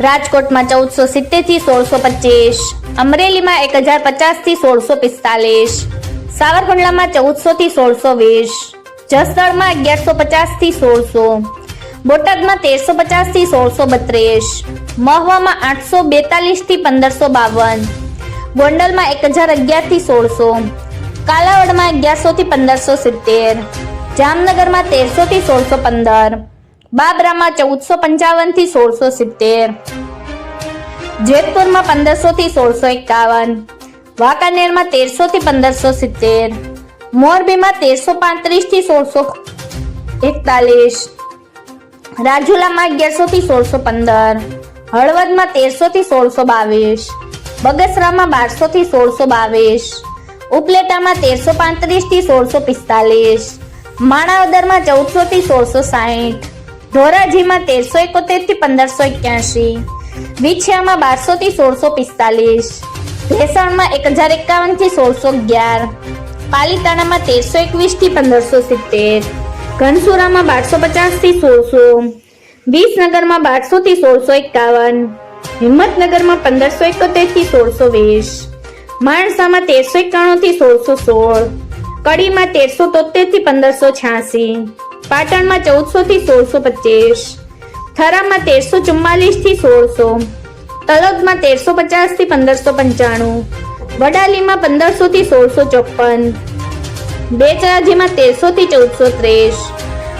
રાજકોટમાં ચૌદસો સિત્તેરથી સોળસો પચીસ. અમરેલીમાં એક હજાર પચાસથી સોળસો પિસ્તાલીસ. સાવરકુંડલામાં ચૌદસો થી સોળસો વીસ. જસદણમાં અગિયારસો પચાસથી સોળસો. બોટાદમાં તેરસો પચાસથી સોળસો બત્રીસ. મહવામાં આઠસો બેતાલીસથી પંદરસો બાવન. ગોંડલમાં એક હજાર અગિયારથી સોળસો. કાલાવડમાં અગિયારસો થી પંદરસો સિત્તેર. જામનગરમાં તેરસો થી સોળસો પંદર. બાબરામાં ચૌદસો પંચાવનથી સોળસો સિત્તેર. જેતપુરમાં પંદરસો થી સોળસો એકાવન. વાંકાનેરમાં તેરસો થી પંદરસો સિત્તેર. મોરબીમાં તેરસો પાંત્રીસથી સોળસો એકતાલીસ. રાજુલામાં અગિયારસો થી સોળસો પંદર. હળવદમાં તેરસો થી સોળસો બાવીસ. બગસરામાં બારસો થી સોળસો બાવીસ. ઉપલેટામાં તેરસો પાંત્રીસથી સોળસો પિસ્તાલીસ. માણાવદરમાં ચૌદસો થી સોળસો સાહીઠ. ધોરાજીમાં તેરસો એકોતેરથી પંદરસો એક્યાસી વિછિયામાં બારસો થી સોળસો પિસ્તાલીસ. ભેસાણમાં એક હજાર એકાવનથી સોળસો અગિયાર. પાલીતાણામાં તેરસો એકવીસથી પંદરસો સિત્તેર. ઘનસુરામાં બારસો પચાસથી સોળસો. વિસનગરમાં બારસો થી સોળસો એકાવન. હિંમતનગરમાં પંદરસો એકોતેરથી સોળસો વીસ. માણસામાં તેરસો એકાણું થી સોળસો સોળ. કડીમાં તેરસો તોતેરથી પંદરસો છ્યાસી. પાટણમાં ચૌદસો થી સોળસો પચીસ થરામાં તેરસો ચુમ્માલીસથી સોળસો, તલોદમાં તેરસો પચાસથી પંદરસો પંચાણું વડાલીમાં પંદરસો થી સોળસો ચોપન બેચરાજીમાં તેરસો થી ચૌદસો ત્રીસ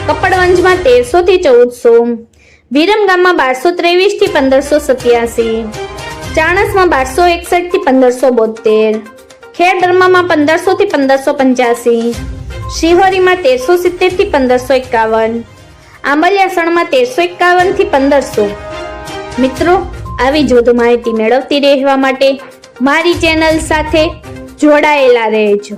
કપડવંજમાં તેરસો થી ચૌદસો, વિરમગામમાં બારસો ત્રેવીસથી પંદરસો સત્યાસી ચાણસમાં બારસો એકસઠથી પંદરસો બોતેર ખેડબ્રહ્મામાં પંદરસો થી પંદરસો પંચ્યાસી શિહોરીમાં તેરસો સિત્તેરથી પંદરસો એકાવન. આંબલિયાસણમાં તેરસો એકાવનથી પંદરસો. મિત્રો, આવી જોધ માહિતી મેળવતી રહેવા માટે મારી ચેનલ સાથે જોડાયેલા રહેજો.